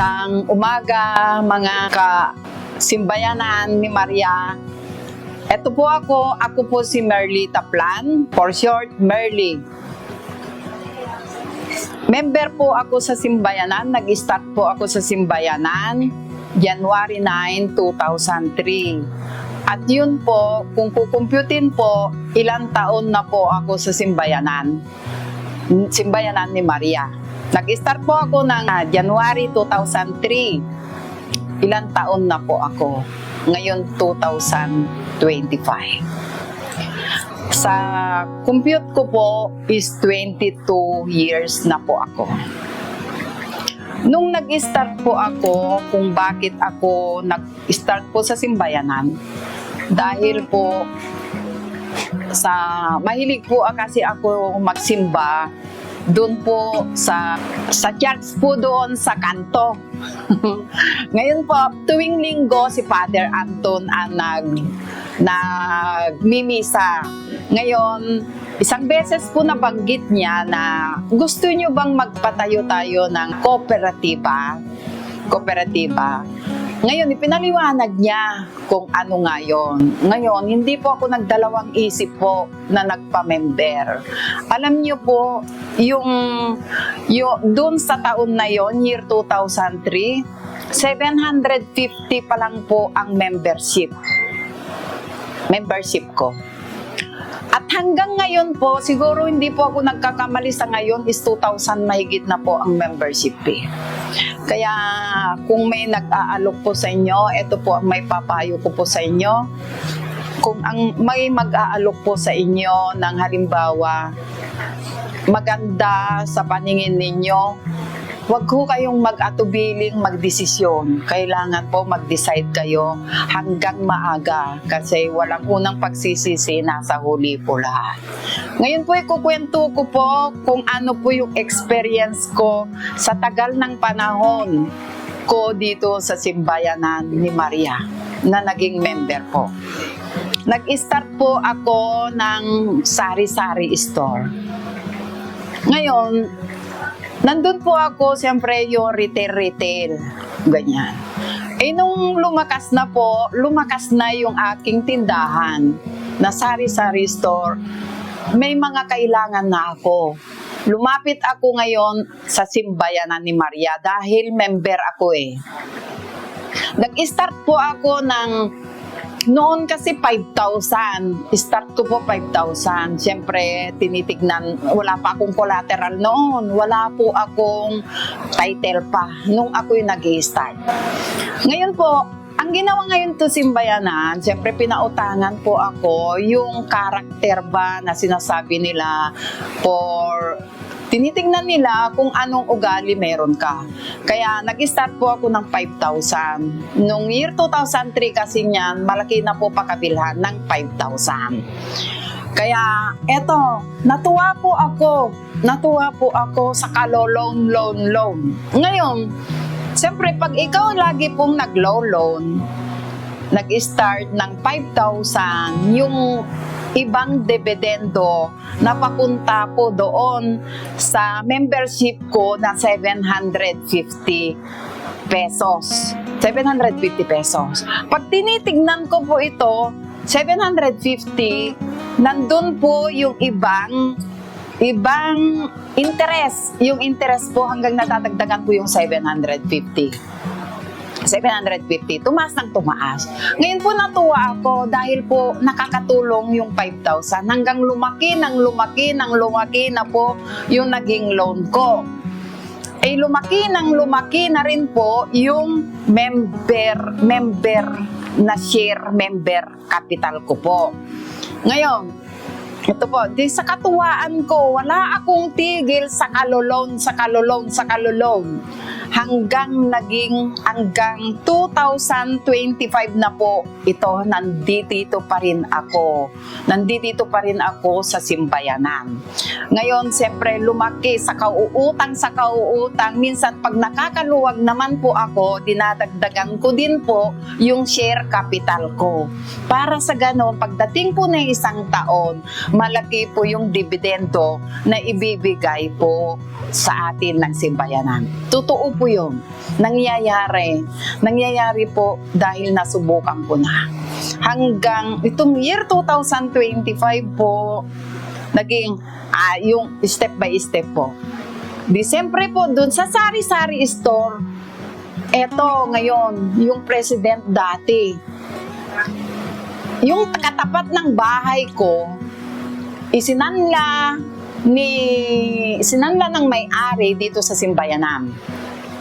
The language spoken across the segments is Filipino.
Magandang umaga mga ka-simbayanan ni Maria. Ito po ako, ako po si Merly Taplan, for short, Merly. Member po ako sa simbayanan, nag-start po ako sa simbayanan January 9, 2003. At yun po, kung kukumputin po, ilang taon na po ako sa simbayanan. Simbayanan ni Maria. Nag-start po ako ng ah, January 2003. Ilang taon na po ako. Ngayon 2025. Sa compute ko po is 22 years na po ako. Nung nag-start po ako, kung bakit ako nag-start po sa simbayanan, dahil po sa mahilig po kasi ako magsimba doon po sa sa church po doon sa kanto. Ngayon po, tuwing linggo si Father Anton ang nag nagmimisa. Ngayon, isang beses po nabanggit niya na gusto niyo bang magpatayo tayo ng kooperatiba? Kooperatiba. Ngayon, ipinaliwanag niya kung ano nga yun. Ngayon, hindi po ako nagdalawang isip po na nagpa-member. Alam niyo po, yung, yung doon sa taon na yon year 2003, 750 pa lang po ang membership. Membership ko. At hanggang ngayon po, siguro hindi po ako nagkakamali sa ngayon is 2,000 mahigit na po ang membership fee. Kaya kung may nag-aalok po sa inyo, ito po ang may papayo ko po sa inyo. Kung ang may mag-aalok po sa inyo ng halimbawa, maganda sa paningin ninyo, Huwag ho kayong mag-atubiling magdesisyon. Kailangan po mag-decide kayo hanggang maaga kasi walang unang pagsisisi, nasa huli po lahat. Ngayon po ikukwento ko po kung ano po yung experience ko sa tagal ng panahon ko dito sa simbayanan ni Maria na naging member po. Nag-start po ako ng sari-sari store. Ngayon, Nandun po ako, siyempre, yung retail-retail. Ganyan. Eh, nung lumakas na po, lumakas na yung aking tindahan na sari-sari store. May mga kailangan na ako. Lumapit ako ngayon sa simbayanan ni Maria dahil member ako eh. Nag-start po ako ng noon kasi 5,000. Start ko po 5,000. Siyempre, tinitignan, wala pa akong collateral noon. Wala po akong title pa nung ako'y nag start Ngayon po, ang ginawa ngayon to simbayanan, siyempre pinautangan po ako yung karakter ba na sinasabi nila for tinitingnan nila kung anong ugali meron ka. Kaya nag-start po ako ng 5,000. Nung year 2003 kasi niyan, malaki na po pakabilhan ng 5,000. Kaya eto, natuwa po ako. Natuwa po ako sa kalolong loan loan. Ngayon, siyempre pag ikaw lagi pong nag-low loan, nag-start ng 5,000, yung ibang dividendo na papunta po doon sa membership ko na 750 pesos. 750 pesos. Pag tinitignan ko po ito, 750, nandun po yung ibang ibang interest. Yung interest po hanggang natatagdagan po yung 750. 750, tumaas ng tumaas. Ngayon po natuwa ako dahil po nakakatulong yung 5,000 hanggang lumaki ng lumaki ng lumaki na po yung naging loan ko. Ay lumaki ng lumaki na rin po yung member member na share member capital ko po. Ngayon, ito po, di sa katuwaan ko, wala akong tigil sa kalulon, sa kalulon, sa kalulon. Hanggang naging, hanggang 2025 na po, ito, nandito pa rin ako. Nandito pa rin ako sa simbayanan. Ngayon, siyempre, lumaki sa kauutang sa kauutang. Minsan, pag nakakaluwag naman po ako, dinadagdagan ko din po yung share capital ko. Para sa ganon, pagdating po ng isang taon, malaki po yung dividendo na ibibigay po sa atin ng simbayanan. Totoo po yun. Nangyayari. Nangyayari po dahil nasubukan ko na. Hanggang itong year 2025 po, naging ah, yung step by step po. Di siyempre po dun sa sari-sari store, eto ngayon, yung president dati, yung katapat ng bahay ko, isinanla ni isinanla ng may-ari dito sa Simbayanan.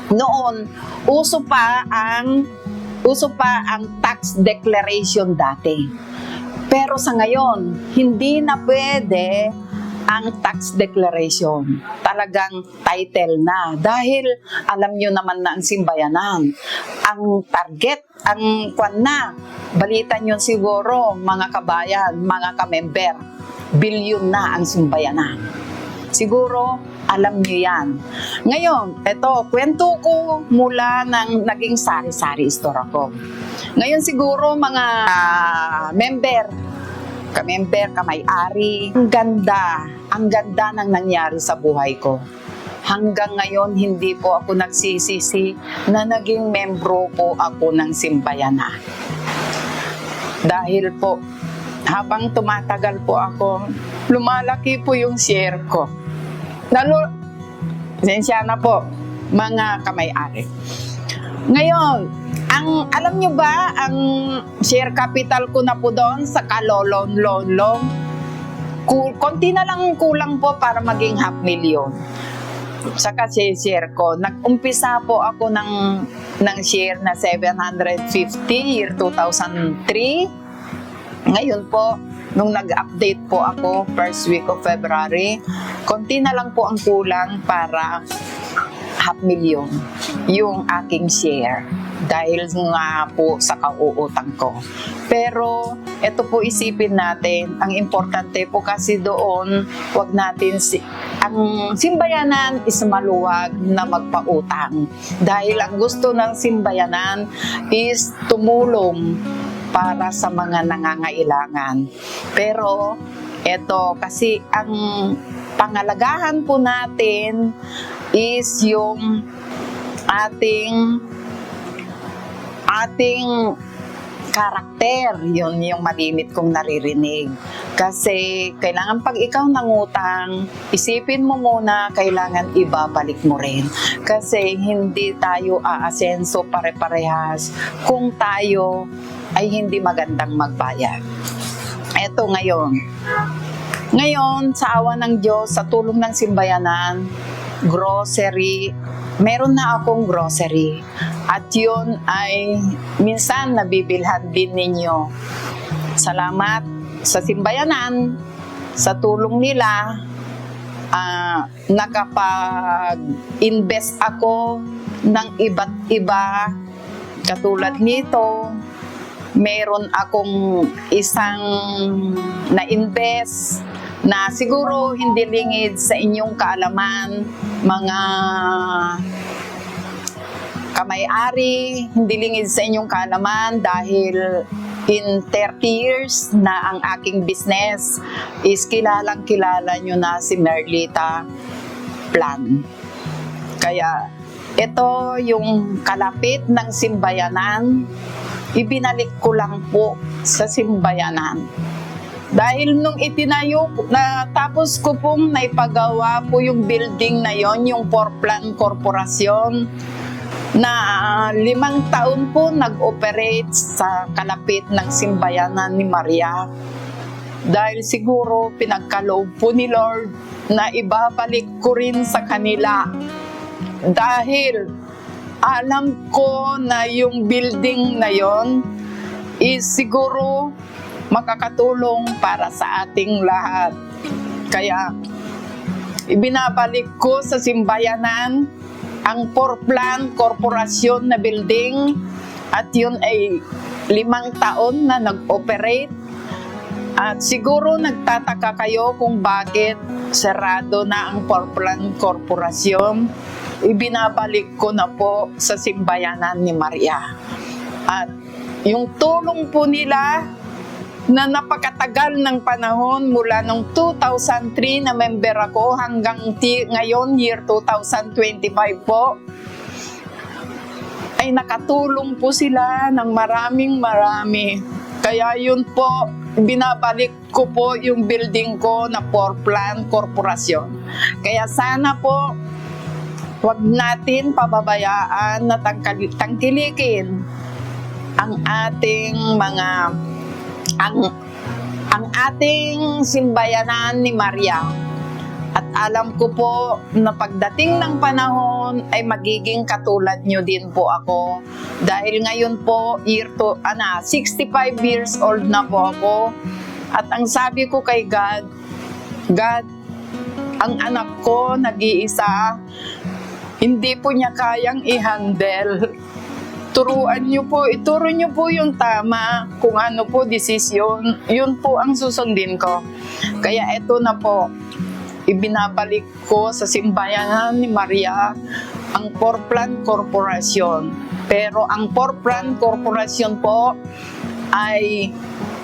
Noon, uso pa ang uso pa ang tax declaration dati. Pero sa ngayon, hindi na pwede ang tax declaration. Talagang title na. Dahil alam nyo naman na ang simbayanan. Ang target, ang kwan na, balita nyo siguro, mga kabayan, mga kamember, bilyon na ang simbayanan. Siguro, alam nyo yan. Ngayon, eto, kwento ko mula ng naging sari-sari store ako. Ngayon siguro, mga ah, member, kamember, kamay-ari, ang ganda, ang ganda ng nangyari sa buhay ko. Hanggang ngayon, hindi po ako nagsisisi na naging membro po ako ng simbayana. Dahil po, habang tumatagal po ako, lumalaki po yung share ko. Lalo, sensya na po, mga kamay-ari. Ngayon, ang alam nyo ba ang share capital ko na po doon sa kalolon lon Kul konti na lang kulang po para maging half million. Sa kasi share ko, nag-umpisa po ako ng ng share na 750 year 2003. Ngayon po, nung nag-update po ako first week of February, konti na lang po ang kulang para half million yung aking share dahil nga po sa kauutang ko. Pero ito po isipin natin, ang importante po kasi doon, wag natin si ang simbayanan is maluwag na magpautang. Dahil ang gusto ng simbayanan is tumulong para sa mga nangangailangan. Pero ito kasi ang pangalagahan po natin is yung ating ating karakter, yun yung malimit kong naririnig. Kasi kailangan pag ikaw nangutang, isipin mo muna, kailangan ibabalik mo rin. Kasi hindi tayo aasenso pare-parehas kung tayo ay hindi magandang magbayad. Eto ngayon. Ngayon, sa awa ng Diyos, sa tulong ng simbayanan, grocery, meron na akong grocery. At yun ay minsan nabibilhan din ninyo. Salamat sa simbayanan, sa tulong nila, ah, nakapag-invest ako ng iba't iba katulad nito. Meron akong isang na-invest na siguro hindi lingid sa inyong kaalaman, mga kamay-ari, hindi lingid sa inyong kaalaman dahil in 30 years na ang aking business. Is kilalang kilala nyo na si Merlita Plan. Kaya ito yung kalapit ng simbayanan, ibinalik ko lang po sa simbayanan. Dahil nung itinayo, na tapos ko pong naipagawa po yung building na yon, yung Portland Corporation, na limang taon po nag-operate sa kalapit ng simbayanan ni Maria. Dahil siguro pinagkaloob po ni Lord na ibabalik ko rin sa kanila. Dahil alam ko na yung building na yon is siguro makakatulong para sa ating lahat. Kaya ibinabalik ko sa simbayanan ang Portland Corporation na building at yun ay limang taon na nag-operate at siguro nagtataka kayo kung bakit sarado na ang Portland Corporation. Ibinabalik ko na po sa simbayanan ni Maria. At yung tulong po nila na napakatagal ng panahon mula nung 2003 na member ako hanggang ngayon, year 2025 po, ay nakatulong po sila ng maraming marami. Kaya yun po, binabalik ko po yung building ko na Portland Corporation. Kaya sana po, wag natin pababayaan na tangkilikin ang ating mga ang ang ating simbayanan ni Maria. At alam ko po na pagdating ng panahon ay magiging katulad nyo din po ako. Dahil ngayon po, year to, ana, 65 years old na po ako. At ang sabi ko kay God, God, ang anak ko nag-iisa, hindi po niya kayang i-handle. Turuan niyo po, ituro niyo po yung tama kung ano po desisyon. Yun po ang susundin ko. Kaya eto na po, ibinabalik ko sa simbayanan ni Maria ang Portland Corporation. Pero ang Portland Corporation po ay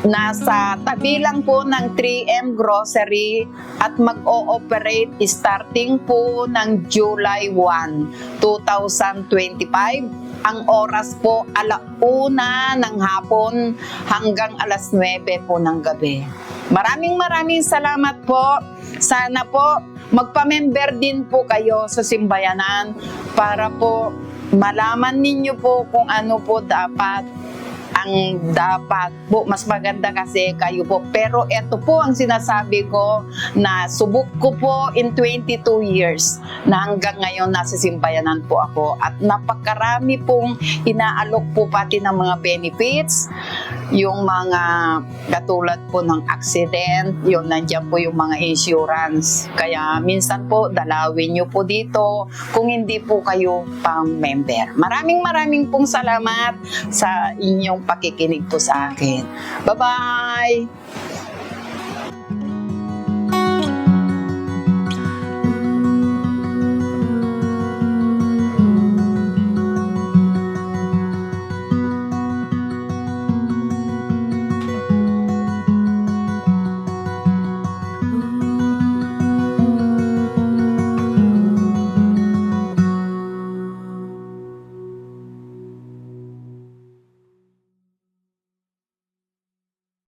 nasa tabi lang po ng 3M Grocery at mag-o-operate starting po ng July 1, 2025. Ang oras po alauna ng hapon hanggang alas 9 po ng gabi. Maraming maraming salamat po. Sana po magpa-member din po kayo sa simbayanan para po malaman ninyo po kung ano po dapat ang dapat po mas maganda kasi kayo po. Pero ito po ang sinasabi ko na subok ko po in 22 years na hanggang ngayon nasa simbayanan po ako. At napakarami pong inaalok po pati ng mga benefits yung mga katulad po ng accident, yung nandiyan po yung mga insurance. Kaya minsan po dalawin nyo po dito kung hindi po kayo pang member. Maraming maraming pong salamat sa inyong pakikinig po sa akin. Bye-bye!